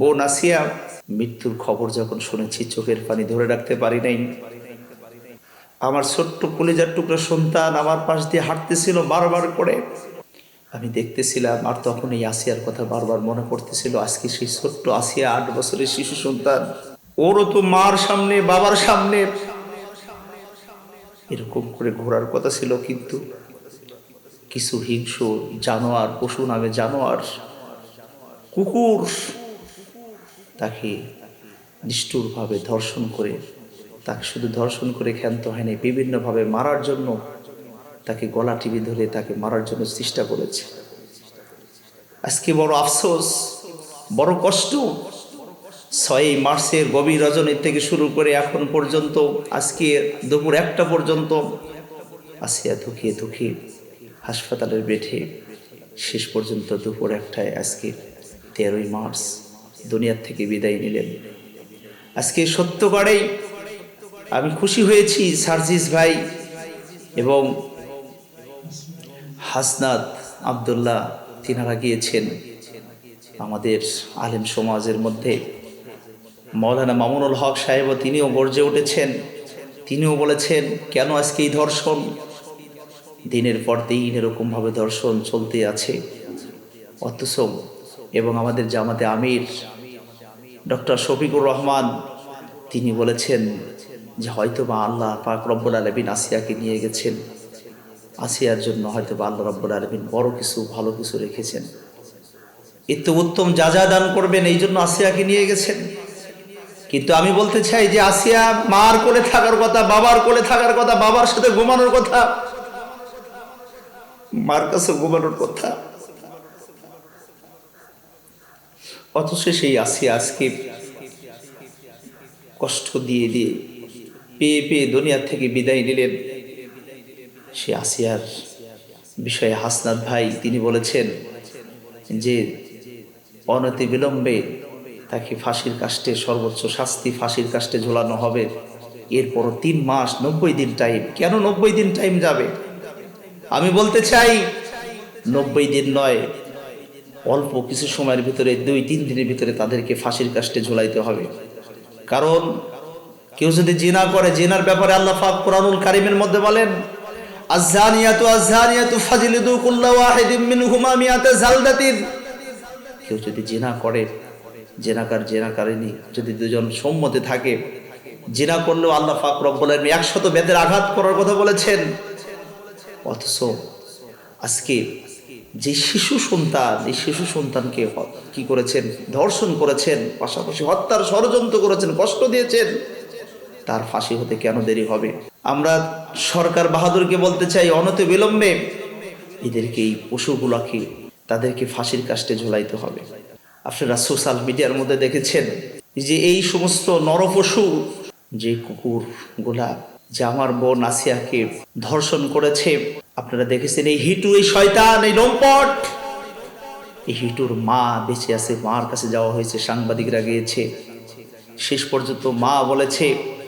বোন আসিয়া মৃত্যুর খবর যখন শুনেছি, চোখের পানি ধরে রাখতে পারি নাই। আমার ছোট্ট কলিজার টুকরো সন্তান আমার পাশ দিয়ে হাঁটতেছিল বারবার করে। আমি দেখতেছিলাম, আর তখন এই আসিয়ার কথা বারবার মনে পড়তেছিল, আজকে সেই ছোট্ট আসিয়া আট বছরের শিশু সন্তান। ওরও তো মার সামনে, বাবার সামনে। এরকম করে ঘোরার কথা ছিল, কিন্তু কিছু হিংস্র জানোয়ার, পশু নামে জানোয়ার, কুকুর তাকে নিষ্ঠুরভাবে ধর্ষণ করে, তাকে শুধু ধর্ষণ করে ক্ষান্ত হয়নি, বিভিন্নভাবে মারার জন্য তাকে গলা টিপে ধরে তাকে মারার জন্য চেষ্টা করেছে। আজকে বড় আফসোস, বড় কষ্ট, ছয়ই মার্চের গভীর রজনীর থেকে শুরু করে এখন পর্যন্ত, আজকে দুপুর একটা পর্যন্ত আসিয়া ধুকিয়ে ধুকিয়ে হাসপাতালের বেঠে শেষ পর্যন্ত দুপুর একটায় আজকে তেরোই মার্চ দুনিয়ার থেকে বিদায় নিলেন। আজকে সত্যকারেই আমি খুশি হয়েছি সার্জিস ভাই এবং হাসনাত আবদুল্লাহ, তিনারা গিয়েছেন আমাদের আলেম সমাজের মধ্যে। মৌলানা মামুনুল হক সাহেবও তিনিও গর্জে উঠেছেন। তিনিও বলেছেন, কেন আজকে এই ধর্ষণ? দিনের পর দিন এরকমভাবে ধর্ষণ চলতে আছে। অথচ এবং আমাদের জামাতে আমির ডক্টর শফিকুর রহমান, তিনি বলেছেন যে হয়তো বা আল্লাহ পাক রব্বুল আলমিন আসিয়াকে নিয়ে গেছেন। আসিয়ার জন্য হয়তো বা আল্লাহ রব্বুল আলমিন বড় কিছু, ভালো কিছু রেখেছেন। এর উত্তম যা যা দান করবেন, এই জন্য আসিয়াকে নিয়ে গেছেন। কিন্তু আমি বলতে চাই যে আসিয়া মার কোলে থাকার কথা, বাবার কোলে থাকার কথা, বাবার সাথে ঘুমানোর কথা, মার কাছে ঘুমানোর কথা অথচ সেই আসিয়া আজকে কষ্ট দিয়ে দিয়ে, পেয়ে পেয়ে দুনিয়ার থেকে বিদায় নিলেন সে আসিয়ার বিষয়ে হাসনাত ভাই তিনি বলেছেন যে অনতি বিলম্বে তাকে ফাঁসির কাষ্টে সর্বোচ্চ শাস্তি ফাঁসির কাষ্টে ঝোলানো হবে। এরপরও তিন মাস নব্বই দিন টাইম কেন নব্বই দিন টাইম যাবে? আমি বলতে চাই, নব্বই দিন নয় অল্প কিছু সময়ের ভিতরে, দুই, তিন দিনের ভিতরে তাদেরকে ফাঁসির কাষ্টে ঝোলাইতে হবে। কারণ কেউ যদি জেনা করে, জেনার ব্যাপারে আল্লাহ পাক কোরআনুল কারিমের মধ্যে বলেন আজানিয়াতু আজানিয়াতু ফাজিলিদু কুল্লা ওয়াহিদিম মিনহুমা মিয়াতা জালদাতিন। কেউ যদি জেনা করে, জেনাকার জেনাকারিনী যদি দুজন সম্মতে থাকে, জেনা করলেও আল্লাহ পাক রব্বুল আলামিন একশত বেদের আঘাত করার কথা বলেছেন। অথচ আজকে যে শিশু সন্তান, এই শিশু সন্তানকে কি করেছেন? ধর্ষণ করেছেন, পাশাপাশি হত্যার ষড়যন্ত্র করেছেন, কষ্ট দিয়েছেন, তার ফাঁসি হতে কেন দেরি হবে? আমরা সরকার বাহাদুরকে বলতে চাই, অনতি বিলম্বে এদেরকে এই পশুগুলাকে, তাদেরকে ফাঁসির কাষ্টে ঝোলাইতে হবে। আপনারা সোশ্যাল মিডিয়ার মধ্যে দেখেছেন যে এই সমস্ত নরপশু, যে কুকুরগুলা যে আমার বোন আসিয়াকে ধর্ষণ করেছে। আপনারা দেখেছেন এই হিটু, এই শয়তান, এই লম্পট। এই হিটুর মা বেঁচে আছে, মার কাছে যাওয়া হয়েছে, সাংবাদিকরা গিয়েছে। শেষ পর্যন্ত মা বলেছে